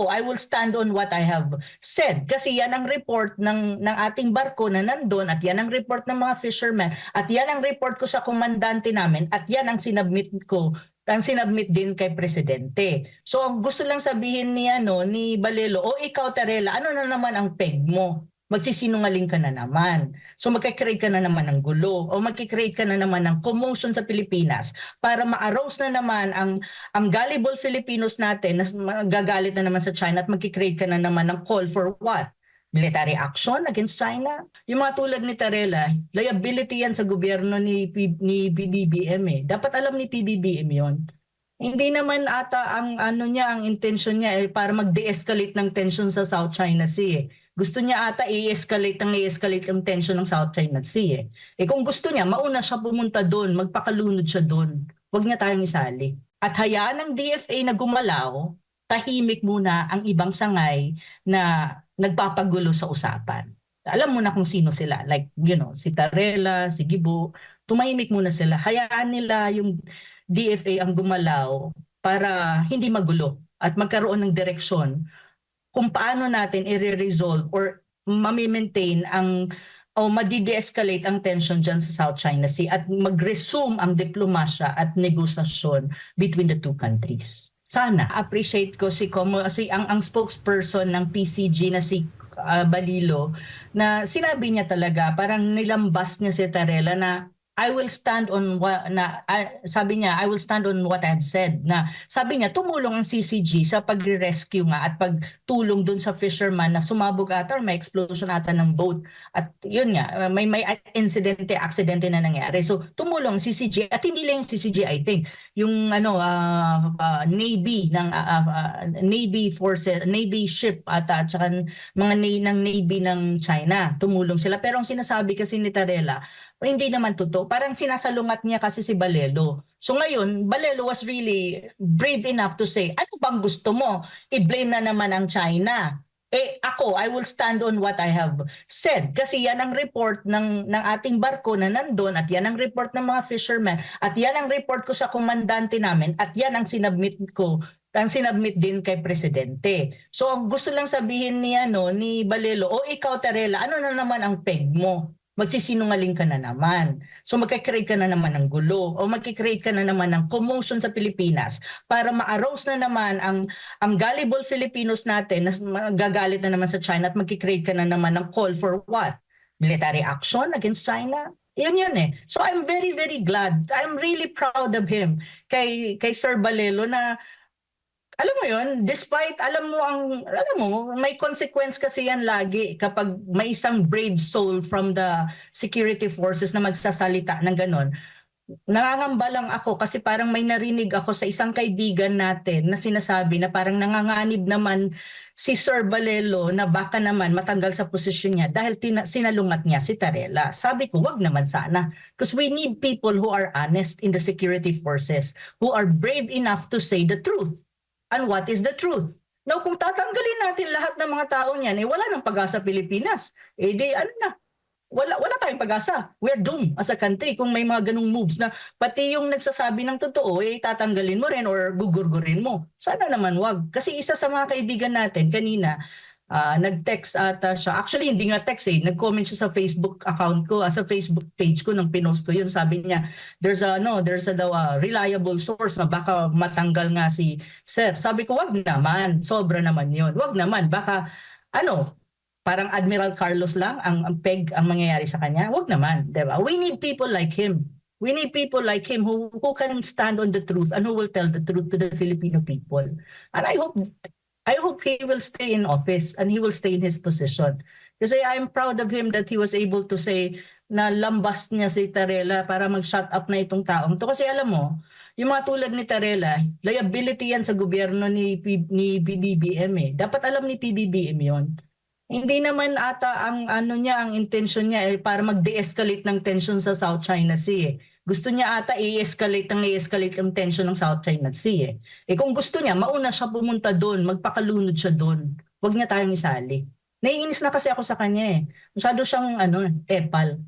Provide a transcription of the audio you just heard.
ako, I will stand on what I have said. Kasi yan ang report ng, ng ating barko na nandun at yan ang report ng mga fishermen at yan ang report ko sa komandante namin at yan ang sinabmit ko ang sinabmit din kay presidente. So ang gusto lang sabihin ni ano ni Balelo, o ikaw Tarela, ano na naman ang peg mo? Magsisinungaling ka na naman. So magkakreate ka na naman ng gulo o magkikreate ka na naman ng commotion sa Pilipinas para ma-arouse na naman ang ang gullible Filipinos natin na gagalit na naman sa China at magkikreate ka na naman ng call for what? military action against China. Yung mga tulad ni Tarela, liability yan sa gobyerno ni, P- ni PBBM eh. Dapat alam ni PBBM yon. Hindi naman ata ang ano niya, ang intention niya eh, para mag-de-escalate ng tension sa South China Sea eh. Gusto niya ata i-escalate ang i-escalate ang tension ng South China Sea eh. Eh kung gusto niya, mauna siya pumunta doon, magpakalunod siya doon. Huwag niya tayong isali. At hayaan ng DFA na gumalaw, tahimik muna ang ibang sangay na nagpapagulo sa usapan. Alam mo na kung sino sila. Like, you know, si Tarela, si Gibo, tumahimik muna sila. Hayaan nila yung DFA ang gumalaw para hindi magulo at magkaroon ng direksyon kung paano natin i-resolve or mami-maintain ang o madi-de-escalate ang tension dyan sa South China Sea at mag-resume ang diplomasya at negosasyon between the two countries. Sana appreciate ko si Como si ang ang spokesperson ng PCG na si uh, Balilo na sinabi niya talaga parang nilambas niya si Tarela na I will stand on what na uh, sabi niya I will stand on what I have said na sabi niya tumulong ang CCG sa pagre-rescue nga at pagtulong dun sa fisherman na sumabog ata or may explosion ata ng boat. At yun nga uh, may may incidente aksidente na nangyari. So tumulong ang CCG at hindi lang yung CCG I think yung ano uh, uh, Navy ng uh, uh, Navy forces Navy ship ata at saka mga ng Navy ng China. Tumulong sila. Pero ang sinasabi kasi ni Tarela hindi naman totoo. Parang sinasalungat niya kasi si Balelo. So ngayon, Balelo was really brave enough to say, ano bang gusto mo? I-blame na naman ang China. Eh ako, I will stand on what I have said. Kasi yan ang report ng, ng ating barko na nandun at yan ang report ng mga fishermen at yan ang report ko sa komandante namin at yan ang sinabmit ko ang sinabmit din kay presidente. So ang gusto lang sabihin ni ano ni Balelo, o ikaw Tarela, ano na naman ang peg mo? Magsisinungaling ka na naman. So magkakreate ka na naman ng gulo o magkikreate ka na naman ng commotion sa Pilipinas para ma-arouse na naman ang ang gullible Filipinos natin na gagalit na naman sa China at magkikreate ka na naman ng call for what? Military action against China? Yan yan eh. So I'm very very glad. I'm really proud of him kay kay Sir Balelo na alam mo yon despite alam mo ang alam mo may consequence kasi yan lagi kapag may isang brave soul from the security forces na magsasalita ng ganon nangangamba lang ako kasi parang may narinig ako sa isang kaibigan natin na sinasabi na parang nanganganib naman si Sir Balelo na baka naman matanggal sa posisyon niya dahil tina- sinalungat niya si Tarela. Sabi ko, wag naman sana. Because we need people who are honest in the security forces, who are brave enough to say the truth and what is the truth. Now, kung tatanggalin natin lahat ng mga tao niyan, eh wala nang pag-asa Pilipinas. Eh di ano na, wala, wala tayong pag-asa. We're doomed as a country kung may mga ganung moves na pati yung nagsasabi ng totoo, eh tatanggalin mo rin or gugurgurin mo. Sana naman wag. Kasi isa sa mga kaibigan natin kanina, uh, nag-text ata siya. Actually, hindi nga text eh. Nag-comment siya sa Facebook account ko, uh, sa Facebook page ko nung pinost ko yun. Sabi niya, there's a, no, there's a daw a reliable source na baka matanggal nga si Sir. Sabi ko, wag naman. Sobra naman yun. Wag naman. Baka, ano, parang Admiral Carlos lang ang, ang peg ang mangyayari sa kanya. Wag naman. Diba? We need people like him. We need people like him who, who can stand on the truth and who will tell the truth to the Filipino people. And I hope I hope he will stay in office and he will stay in his position. Kasi I'm proud of him that he was able to say na lambas niya si Tarela para mag-shut up na itong taong to. Kasi alam mo, yung mga tulad ni Tarela, liability yan sa gobyerno ni, P- ni PBBM eh. Dapat alam ni PBBM yon. Hindi naman ata ang ano niya, ang intention niya eh, para mag-de-escalate ng tension sa South China Sea eh. Gusto niya ata i-escalate ang i-escalate ang tension ng South China Sea eh. Eh kung gusto niya, mauna siya pumunta doon, magpakalunod siya doon. Huwag niya tayong isali. Naiinis na kasi ako sa kanya eh. Masyado siyang ano, epal.